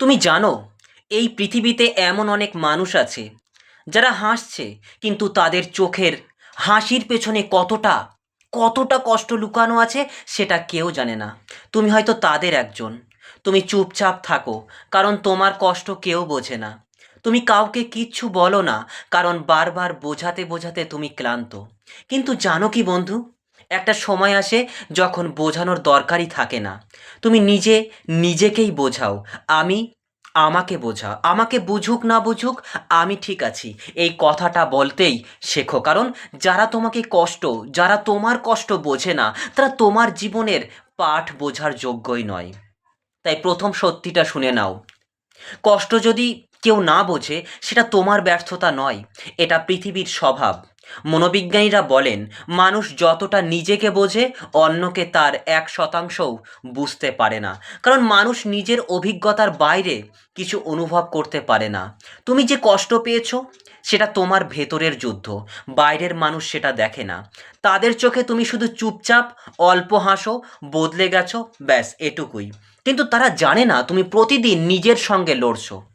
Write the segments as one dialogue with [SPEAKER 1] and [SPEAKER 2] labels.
[SPEAKER 1] তুমি জানো, এই পৃথিবীতে এমন অনেক মানুষ আছে, যারা হাসছে, কিন্তু তাদের চোখের হাসির পেছনে কতটা কতটা কষ্ট লুকানো আছে সেটা কেউ জানে না। তুমি হয়তো তাদের একজন। তুমি চুপচাপ থাকো, কারণ তোমার কষ্ট কেউ বোঝে না। তুমি কাউকে কিচ্ছু বলো না, কারণ বারবার বোঝাতে বোঝাতে তুমি ক্লান্ত। কিন্তু জানো কি বন্ধু? একটা সময় আসে যখন বোঝানোর দরকারই থাকে না। তুমি নিজে নিজেকেই বোঝাও। আমি আমাকে বোঝা আমাকে বুঝুক না বুঝুক, আমি ঠিক আছি। এই কথাটা বলতেই শেখো। কারণ যারা তোমাকে কষ্ট, যারা তোমার কষ্ট বোঝে না, তারা তোমার জীবনের পাঠ বোঝার যোগ্যই নয়। তাই প্রথম সত্যিটা শুনে নাও। কষ্ট যদি কেউ না বোঝে, সেটা তোমার ব্যর্থতা নয়। এটা পৃথিবীর স্বভাব। মনোবিজ্ঞানীরা বলেন, মানুষ যতটা নিজেকে বোঝে, অন্যকে তার এক শতাংশও বুঝতে পারে না। কারণ মানুষ নিজের অভিজ্ঞতার বাইরে কিছু অনুভব করতে পারে না। তুমি যে কষ্ট পেয়েছ, সেটা তোমার ভেতরের যুদ্ধ। বাইরের মানুষ সেটা দেখে না। তাদের চোখে তুমি শুধু চুপচাপ, অল্প হাসো, বদলে গেছো, ব্যাস, এটুকুই। কিন্তু তারা জানে না, তুমি প্রতিদিন নিজের সঙ্গে লড়ছো।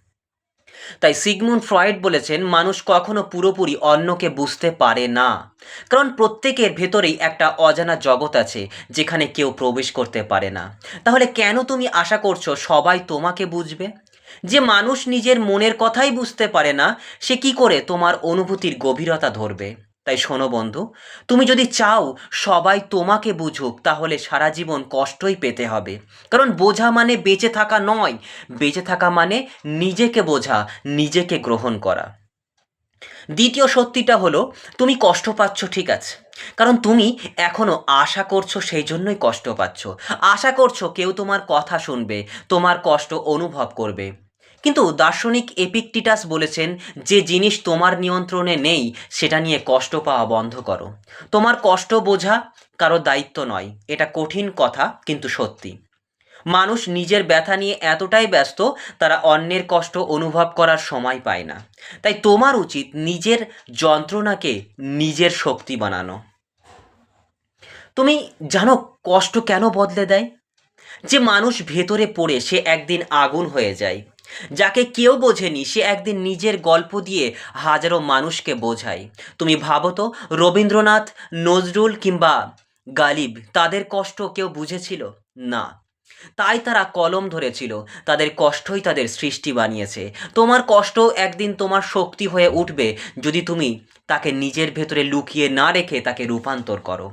[SPEAKER 1] তাই সিগমুন ফ্রয়েড বলেছেন, মানুষ কখনো পুরোপুরি অন্যকে বুঝতে পারে না। কারণ প্রত্যেকের ভেতরেই একটা অজানা জগৎ আছে, যেখানে কেউ প্রবেশ করতে পারে না। তাহলে কেন তুমি আশা করছ সবাই তোমাকে বুঝবে? যে মানুষ নিজের মনের কথাই বুঝতে পারে না, সে কি করে তোমার অনুভূতির গভীরতা ধরবে? তাই শোনো বন্ধু, তুমি যদি চাও সবাই তোমাকে বুঝুক, তাহলে সারা জীবন কষ্টই পেতে হবে। কারণ বোঝা মানে বেঁচে থাকা নয়, বেঁচে থাকা মানে নিজেকে বোঝা, নিজেকে গ্রহণ করা। দ্বিতীয় সত্যিটা হলো, তুমি কষ্ট পাচ্ছ, ঠিক আছে। কারণ তুমি এখনও আশা করছ, সেই জন্যই কষ্ট পাচ্ছ। আশা করছ কেউ তোমার কথা শুনবে, তোমার কষ্ট অনুভব করবে। কিন্তু দার্শনিক এপিকটিটাস বলেছেন, যে জিনিস তোমার নিয়ন্ত্রণে নেই, সেটা নিয়ে কষ্ট পাওয়া বন্ধ করো। তোমার কষ্ট বোঝা কারও দায়িত্ব নয়, এটা কঠিন কথা, কিন্তু সত্যি। মানুষ নিজের ব্যথা নিয়ে এতটাই ব্যস্ত, তারা অন্যের কষ্ট অনুভব করার সময় পায় না। তাই তোমার উচিত নিজের যন্ত্রণাকে নিজের শক্তি বানানো। তুমি জানো কষ্ট কেন বদলে দেয়? যে মানুষ ভেতরে পড়ে, সে একদিন আগুন হয়ে যায়। যাকে কেউ বোঝেনি, সে একদিন নিজের গল্প দিয়ে হাজারো মানুষকে বোঝায়। তুমি ভাবো তো, রবীন্দ্রনাথ, নজরুল কিংবা গালিব, তাদের কষ্ট কেউ বুঝেছিল? না। তাই তারা কলম ধরেছিল, তাদের কষ্টই তাদের সৃষ্টি বানিয়েছে। তোমার কষ্ট একদিন তোমার শক্তি হয়ে উঠবে যদি তুমি তাকে নিজের ভেতরে লুকিয়ে না রেখে তাকে রূপান্তর করো।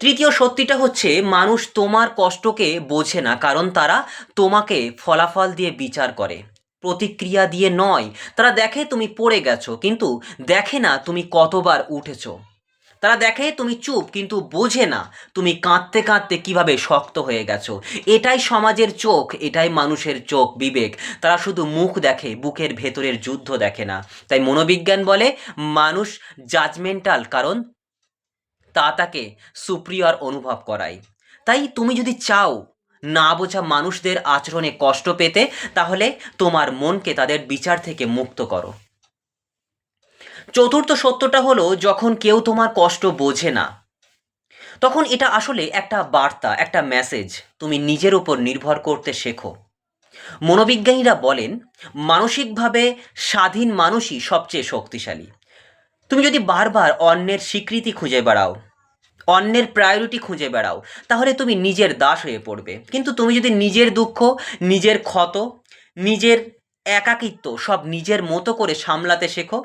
[SPEAKER 1] তৃতীয় সত্যিটা হচ্ছে, মানুষ তোমার কষ্টকে বোঝে না, কারণ তারা তোমাকে ফলাফল দিয়ে বিচার করে। প্রতিক্রিয়া দিয়ে নয়, তারা দেখে তুমি পড়ে গেছো, কিন্তু দেখে না তুমি কতবার উঠেছো। তারা দেখে তুমি চুপ, কিন্তু বোঝে না তুমি কাঁদতে কাঁদতে কীভাবে শক্ত হয়ে গেছো। এটাই সমাজের চোখ, এটাই মানুষের চোখ বিবেক। তারা শুধু মুখ দেখে, বুকের ভেতরের যুদ্ধ দেখে না। তাই মনোবিজ্ঞান বলে, মানুষ জাজমেন্টাল কারণ তা তাকে সুপ্রিয়র অনুভব করায়। তাই তুমি যদি চাও না বোঝা মানুষদের আচরণে কষ্ট পেতে, তাহলে তোমার মনকে তাদের বিচার থেকে মুক্ত করো। চতুর্থ সত্যটা হলো, যখন কেউ তোমার কষ্ট বোঝে না, তখন এটা আসলে একটা বার্তা, একটা মেসেজ তুমি নিজের উপর নির্ভর করতে শেখো। মনোবিজ্ঞানীরা বলেন, মানসিকভাবে স্বাধীন মানুষই সবচেয়ে শক্তিশালী। তুমি যদি বারবার অন্যের স্বীকৃতি খুঁজে বেড়াও, অন্যের প্রায়োরিটি খুঁজে বেড়াও, তাহলে তুমি নিজের দাস হয়ে পড়বে। কিন্তু তুমি যদি নিজের দুঃখ, নিজের ক্ষত, নিজের একাকিত্ব সব নিজের মতো করে সামলাতে শেখো,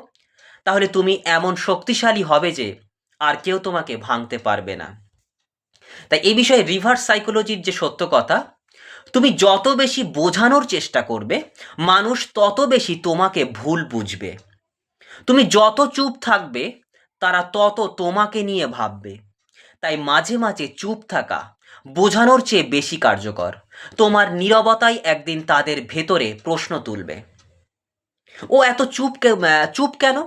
[SPEAKER 1] তাহলে তুমি এমন শক্তিশালী হবে যে আর কেউ তোমাকে ভাঙতে পারবে না। তাই এই বিষয়ে রিভার্স সাইকোলজির যে সত্য কথা, তুমি যত বেশি বোঝানোর চেষ্টা করবে, মানুষ তত বেশি তোমাকে ভুল বুঝবে। তুমি যত চুপ থাকবে, তারা তত তোমাকে নিয়ে ভাববে। তাই মাঝে মাঝে চুপ থাকা বোঝানোর চেয়ে বেশি কার্যকর। তোমার নীরবতাই একদিন তাদের ভেতরে প্রশ্ন তুলবে। ও এত চুপ চুপ কেন?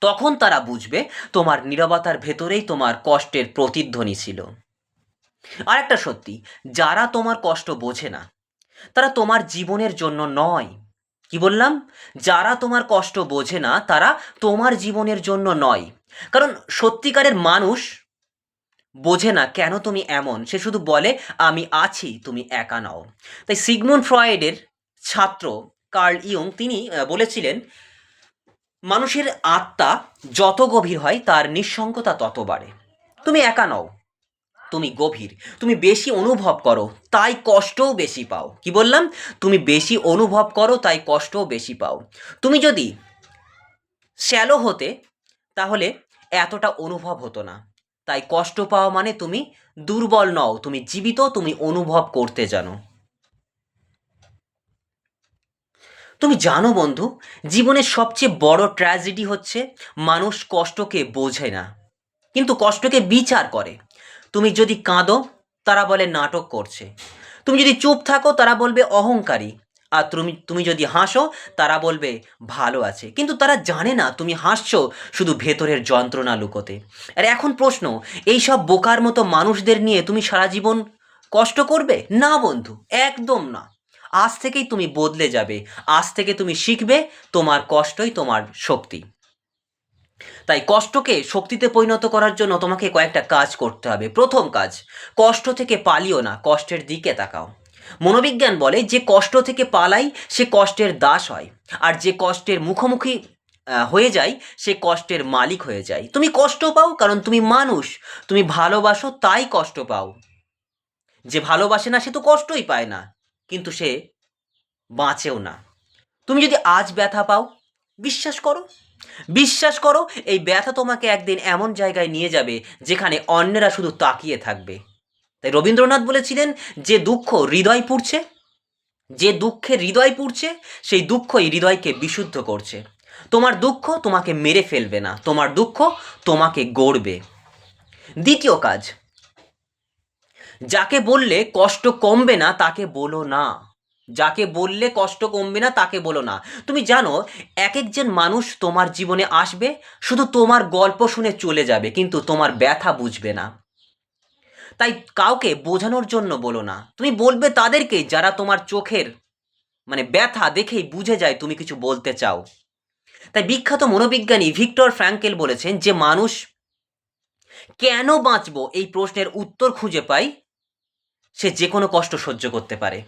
[SPEAKER 1] তখন তারা বুঝবে তোমার নীরবতার ভেতরেই তোমার কষ্টের প্রতিধ্বনি ছিল। আর একটা সত্যি, যারা তোমার কষ্ট বোঝে না, তারা তোমার জীবনের জন্য নয়। কি বললাম? যারা তোমার কষ্ট বোঝে না, তারা তোমার জীবনের জন্য নয়। কারণ সত্যিকারের মানুষ বোঝে না কেন তুমি এমন। সে শুধু বলে, আমি আছি, তুমি একা নাও। তাই সিগমুন্ড ফ্রয়েডের ছাত্র কার্ল ইয়ং, তিনি বলেছিলেন, মানুষের আত্মা যত গভীর হয়, তার নিঃসঙ্গতা তত বাড়ে। তুমি একা নও। তুমি গভীর, তুমি বেশি অনুভব করো, তাই কষ্টও বেশি পাও। কি বললাম? তুমি বেশি অনুভব করো, তাই কষ্টও বেশি পাও। তুমি যদি শ্যালো হতে, তাহলে এতটা অনুভব হতো না। তাই কষ্ট পাওয়া মানে তুমি দুর্বল নও, তুমি জীবিত, তুমি অনুভব করতে জানো। তুমি জানো বন্ধু, জীবনের সবচেয়ে বড় ট্র্যাজেডি হচ্ছে, মানুষ কষ্টকে বোঝে না। কিন্তু কষ্টকে বিচার করে। তুমি যদি কাঁদো, তারা বলে নাটক করছে। তুমি যদি চুপ থাকো, তারা বলবে অহংকারী। আর তুমি তুমি যদি হাসো, তারা বলবে ভালো আছে। কিন্তু তারা জানে না তুমি হাসছো শুধু ভেতরের যন্ত্রণা লুকোতে। আর এখন প্রশ্ন এই সব বোকার মতো মানুষদের নিয়ে তুমি সারা জীবন কষ্ট করবে? না বন্ধু, একদম না। আজ থেকেই তুমি বদলে যাবে। আজ থেকে তুমি শিখবে তোমার কষ্টই তোমার শক্তি। তাই কষ্টকে শক্তিতে পরিণত করার জন্য তোমাকে কয়েকটা কাজ করতে হবে। প্রথম কাজ, কষ্ট থেকে পালিও না, কষ্টের দিকে তাকাও। মনোবিজ্ঞান বলে যে কষ্ট থেকে পালাই, সে কষ্টের দাস হয়। আর যে কষ্টের মুখোমুখি হয়ে যায়, সে কষ্টের মালিক হয়ে যায়। তুমি কষ্ট পাও কারণ তুমি মানুষ, তুমি ভালোবাসো তাই কষ্ট পাও। যে ভালোবাসে না, সে তো কষ্টই পায় না, কিন্তু সে বাঁচেও না। তুমি যদি আজ ব্যথা পাও, বিশ্বাস করো বিশ্বাস করো, এই ব্যথা তোমাকে একদিন এমন জায়গায় নিয়ে যাবে যেখানে অন্যেরা শুধু তাকিয়ে থাকবে। তাই রবীন্দ্রনাথ বলেছিলেন, যে দুঃখ হৃদয় পুড়ছে, যে দুঃখে হৃদয় পুড়ছে, সেই দুঃখই হৃদয়কে বিশুদ্ধ করছে। তোমার দুঃখ তোমাকে মেরে ফেলবে না, তোমার দুঃখ তোমাকে গড়বে। দ্বিতীয় কাজ, যাকে বললে কষ্ট কমবে না, তাকে বলো না। যাকে বললে কষ্ট কমবে না, তাকে বলো না। তুমি জানো এক একজন মানুষ তোমার জীবনে আসবে, শুধু তোমার গল্প শুনে চলে যাবে, কিন্তু তোমার ব্যথা বুঝবে না। তাই কাউকে বোঝানোর জন্য বলো না। তুমি বলবে তাদেরকে যারা তোমার চোখের মানে ব্যথা দেখেই বুঝে যায় তুমি কিছু বলতে চাও। তাই বিখ্যাত মনোবিজ্ঞানী ভিক্টর ফ্র্যাঙ্কেল বলেছেন যে, মানুষ কেন বাঁচবো? এই প্রশ্নের উত্তর খুঁজে পাই সে যে কোনো কষ্ট সহ্য করতে পারে।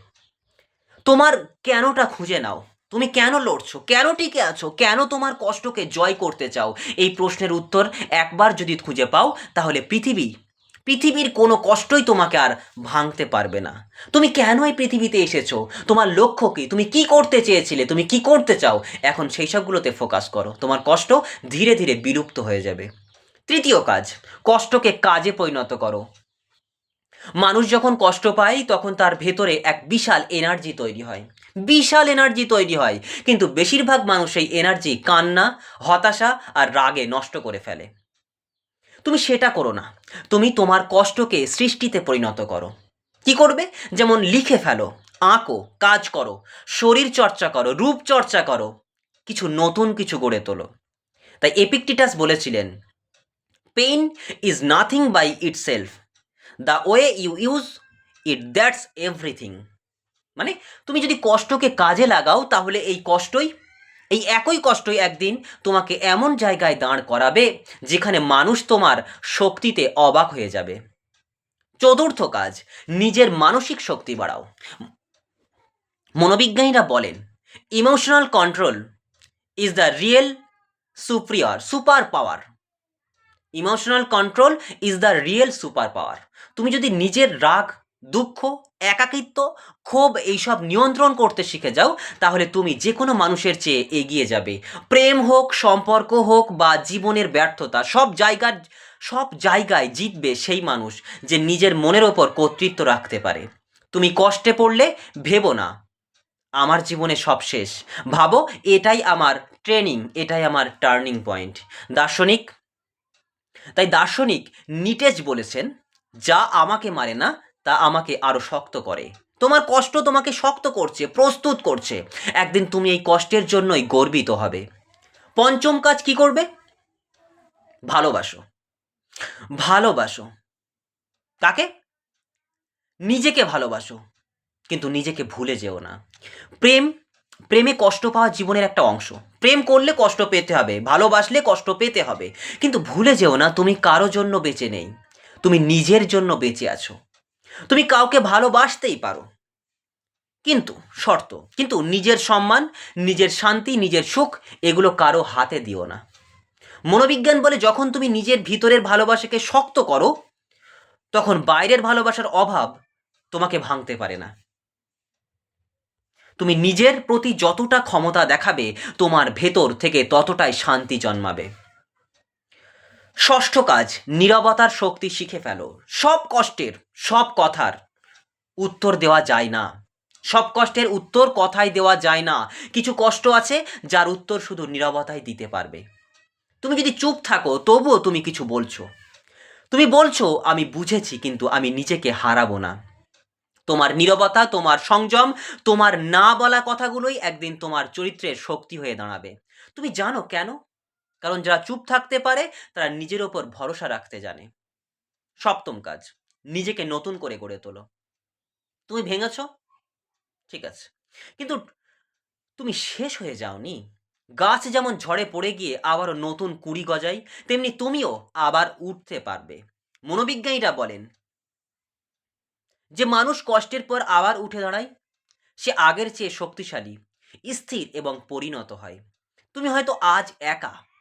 [SPEAKER 1] তোমার কেনটা খুঁজে নাও? তুমি কেন লড়ছো? কেন টিকে আছো? কেন তোমার কষ্টকে জয় করতে চাও? এই প্রশ্নের উত্তর একবার যদি খুঁজে পাও, তাহলে পৃথিবী, পৃথিবীর কোনো কষ্টই তোমাকে আর ভাঙতে পারবে না। তুমি কেন এই পৃথিবীতে এসেছ? তোমার লক্ষ্য কি? তুমি কি করতে চেয়েছিলে? তুমি কি করতে চাও? এখন সেই সবগুলোতে ফোকাস করো। তোমার কষ্ট ধীরে ধীরে বিলুপ্ত হয়ে যাবে। তৃতীয় কাজ, কষ্টকে কাজে পরিণত করো। মানুষ যখন কষ্ট পায়, তখন তার ভেতরে এক বিশাল এনার্জি তৈরি হয়। বিশাল এনার্জি তৈরি হয়। কিন্তু বেশিরভাগ মানুষ এই এনার্জি কান্না, হতাশা আর রাগে নষ্ট করে ফেলে। তুমি সেটা করো না। তুমি তোমার কষ্টকে সৃষ্টিতে পরিণত করো। কি করবে? যেমন লিখে ফেলো, আঁকো, কাজ করো, শরীর চর্চা করো, রূপ চর্চা করো, কিছু নতুন কিছু গড়ে তোলো। তাই এপিকটিটাস বলেছিলেন pain is nothing by itself the way you use it that's everything মানে তুমি যদি কষ্টকে কাজে লাগাও, তাহলে এই কষ্টই, এই একই কষ্টই একদিন তোমাকে এমন জায়গায় দাঁড় করাবে যেখানে মানুষ তোমার শক্তিতে অবাক হয়ে যাবে। চতুর্থ কাজ, নিজের মানসিক শক্তি বাড়াও। মনোবিজ্ঞানীরা বলেন emotional control is the real superior super power emotional control is the real super power তুমি যদি নিজের রাগ, দুঃখ, একাকিত্ব, ক্ষোভ এইসব নিয়ন্ত্রণ করতে শিখে যাও, তাহলে তুমি যে কোনো মানুষের চেয়ে এগিয়ে যাবে। প্রেম হোক, সম্পর্ক হোক বা জীবনের ব্যর্থতা, সব জায়গার, সব জায়গায় জিতবে সেই মানুষ যে নিজের মনের ওপর কর্তৃত্ব রাখতে পারে। তুমি কষ্টে পড়লে ভেবো না। আমার জীবনে সব শেষ। ভাবো, এটাই আমার ট্রেনিং এটাই আমার টার্নিং পয়েন্ট দার্শনিক, তাই দার্শনিক নিটেজ বলেছেন যা আমাকে মারে না, তা আমাকে আরও শক্ত করে। তোমার কষ্ট তোমাকে শক্ত করছে, প্রস্তুত করছে। একদিন তুমি এই কষ্টের জন্যই গর্বিত হবে। পঞ্চম কাজ কি করবে? ভালোবাসো। ভালোবাসো। কাকে? নিজেকে ভালোবাসো। কিন্তু নিজেকে ভুলে যেও না। প্রেম, প্রেমে কষ্ট পাওয়া জীবনের একটা অংশ। প্রেম করলে কষ্ট পেতে হবে, ভালোবাসলে কষ্ট পেতে হবে। কিন্তু ভুলে যেও না, তুমি কারও জন্য বেঁচে নেই। তুমি নিজের জন্য বেঁচে আছো। তুমি কাউকে ভালোবাসতেই পারো। কিন্তু, শর্ত, কিন্তু নিজের সম্মান, নিজের শান্তি, নিজের সুখ, এগুলো কারও হাতে দিও না। মনোবিজ্ঞান বলে যখন তুমি নিজের ভিতরের ভালোবাসাকে শক্ত করো, তখন বাইরের ভালোবাসার অভাব তোমাকে ভাঙতে পারে না। তুমি নিজের প্রতি যতটা ক্ষমতা দেখাবে, তোমার ভেতর থেকে ততটাই শান্তি জন্মাবে। ষষ্ঠ কাজ, নীরবতার শক্তি শিখে ফেলো। সব কষ্টের, সব কথার উত্তর দেওয়া যায় না। সব কষ্টের উত্তর কথাই দেওয়া যায় না। কিছু কষ্ট আছে, যার উত্তর শুধু নীরবতাই দিতে পারবে। তুমি যদি চুপ থাকো, তবুও তুমি কিছু বলছো। তুমি বলছো, আমি বুঝেছি, কিন্তু আমি নিজেকে হারাবো না। তোমার নীরবতা, তোমার সংযম, তোমার না বলা কথাগুলোই একদিন তোমার চরিত্রের শক্তি হয়ে দাঁড়াবে। তুমি জানো কেন? কারণ যারা চুপ থাকতে পারে, তারা নিজের ওপর ভরসা রাখতে জানে। সপ্তম কাজ, নিজেকে নতুন করে গড়ে তোলো। তুমি ভেঙেছ? ঠিক আছে। কিন্তু তুমি শেষ হয়ে যাওনি। গাছ যেমন ঝড়ে পড়ে গিয়ে আবারও নতুন কুড়ি গজায়, তেমনি তুমিও আবার উঠতে পারবে। মনোবিজ্ঞানীরা বলেন, যে মানুষ কষ্টের পর আবার উঠে দাঁড়ায়, সে আগের চেয়ে শক্তিশালী, স্থির এবং পরিণত হয়। তুমি হয়তো আজ একা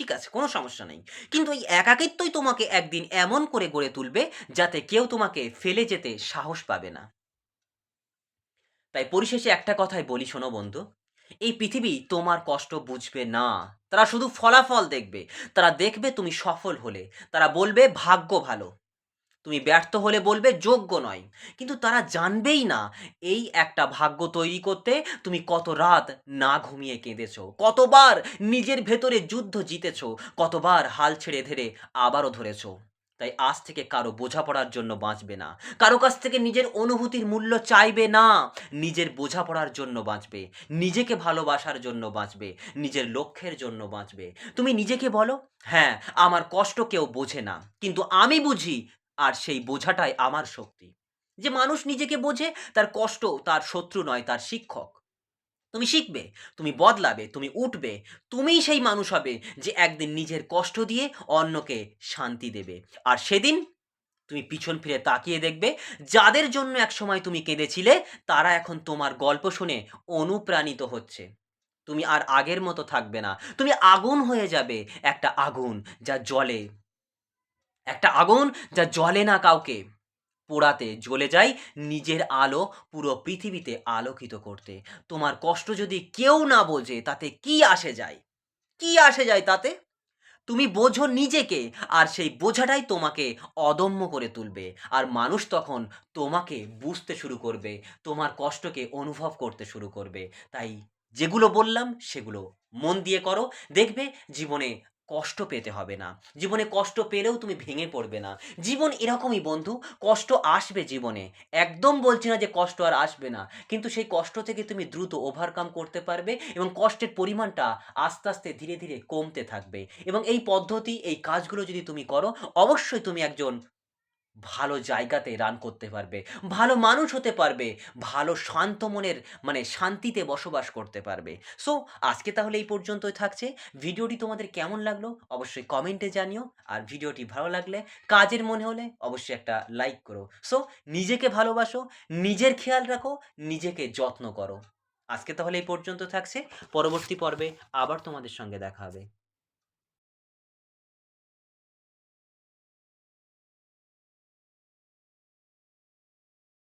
[SPEAKER 1] ঠিক আছে, কোনো সমস্যা নেই। কিন্তু এই একাকিত্বই তোমাকে একদিন এমন করে গড়ে তুলবে যাতে কেউ তোমাকে ফেলে যেতে সাহস পাবে না। তাই পরিশেষে একটা কথাই বলি শোনো বন্ধু, এই পৃথিবী তোমার কষ্ট বুঝবে না। তারা শুধু ফলাফল দেখবে, তারা দেখবে তুমি সফল হলে, তারা বলবে ভাগ্য ভালো। তুমি ব্যর্থ হলে বলবে, যোগ্য নয়। কিন্তু তারা জানবেই না এই একটা ভাগ্য তৈরি করতে তুমি কত রাত না ঘুমিয়ে কেঁদেছো, কতবার নিজের ভেতরে যুদ্ধ জিতেছ, কতবার হাল ছেড়ে ধরে আবারও ধরেছ। তাই আজ থেকে কারও বোঝাপড়ার জন্য বাঁচবে না। কারও কাছ থেকে নিজের অনুভূতির মূল্য চাইবে না। নিজের বোঝাপড়ার জন্য বাঁচবে, নিজেকে ভালোবাসার জন্য বাঁচবে, নিজের লক্ষ্যের জন্য বাঁচবে। তুমি নিজেকে বলো হ্যাঁ আমার কষ্ট কেউ বোঝে না, কিন্তু আমি বুঝি আর সেই বোঝাটাই আমার শক্তি। যে মানুষ নিজেকে বোঝে, তার কষ্ট তার শত্রু নয়, তার শিক্ষক। তুমি শিখবে, তুমি বদলাবে, তুমি উঠবে, তুমিই সেই মানুষ হবে যে একদিন নিজের কষ্ট দিয়ে অন্যকে শান্তি দেবে। আর সেদিন তুমি পিছন ফিরে তাকিয়ে দেখবে, যাদের জন্য একসময় তুমি কেঁদেছিলে, তারা এখন তোমার গল্প শুনে অনুপ্রাণিত হচ্ছে। তুমি আর আগের মতো থাকবে না। তুমি আগুন হয়ে যাবে একটা আগুন যা জ্বলে একটা আগুন যা জ্বলে না কাউকে। পোড়াতে জ্বলে যায় নিজের আলো পুরো পৃথিবীতে আলোকিত করতে। তোমার কষ্ট যদি কেউ না বোঝে, তাতে কি আসে যায়? কি আসে যায় তাতে? তুমি বোঝো নিজেকে, আর সেই বোঝাটাই তোমাকে অদম্য করে তুলবে। আর মানুষ তখন তোমাকে বুঝতে শুরু করবে, তোমার কষ্টকে অনুভব করতে শুরু করবে। তাই যেগুলো বললাম, সেগুলো মন দিয়ে করো। দেখবে জীবনে কষ্ট পেতে হবে না। জীবনে কষ্ট পেলেও তুমি ভেঙে পড়বে না। জীবন এরকমই বন্ধু, কষ্ট আসবে জীবনে। একদম বলছি না যে কষ্ট আর আসবে না, কিন্তু সেই কষ্ট থেকে তুমি দ্রুত ওভারকাম করতে পারবে এবং কষ্টের পরিমাণটা আস্তে আস্তে ধীরে ধীরে কমতে থাকবে। এবং এই পদ্ধতি, এই কাজগুলো যদি তুমি করো, অবশ্যই তুমি একজন ভালো জায়গাতে রান করতে পারবে, ভালো মানুষ হতে পারবে, ভালো শান্ত মনের মানে শান্তিতে বসবাস করতে পারবে। সো আজকে তাহলে এই পর্যন্তই থাকছে। ভিডিওটি তোমাদের কেমন লাগল অবশ্যই কমেন্টে জানিও। আর ভিডিওটি ভালো লাগলে, কাজের মনে হলে অবশ্যই একটা লাইক করো। সো নিজেকে ভালোবাসো, নিজের খেয়াল রাখো, নিজেকে যত্ন করো। আজকে তাহলে এই পর্যন্ত থাকছে। পরবর্তী পর্বে আবার তোমাদের সঙ্গে দেখা হবে।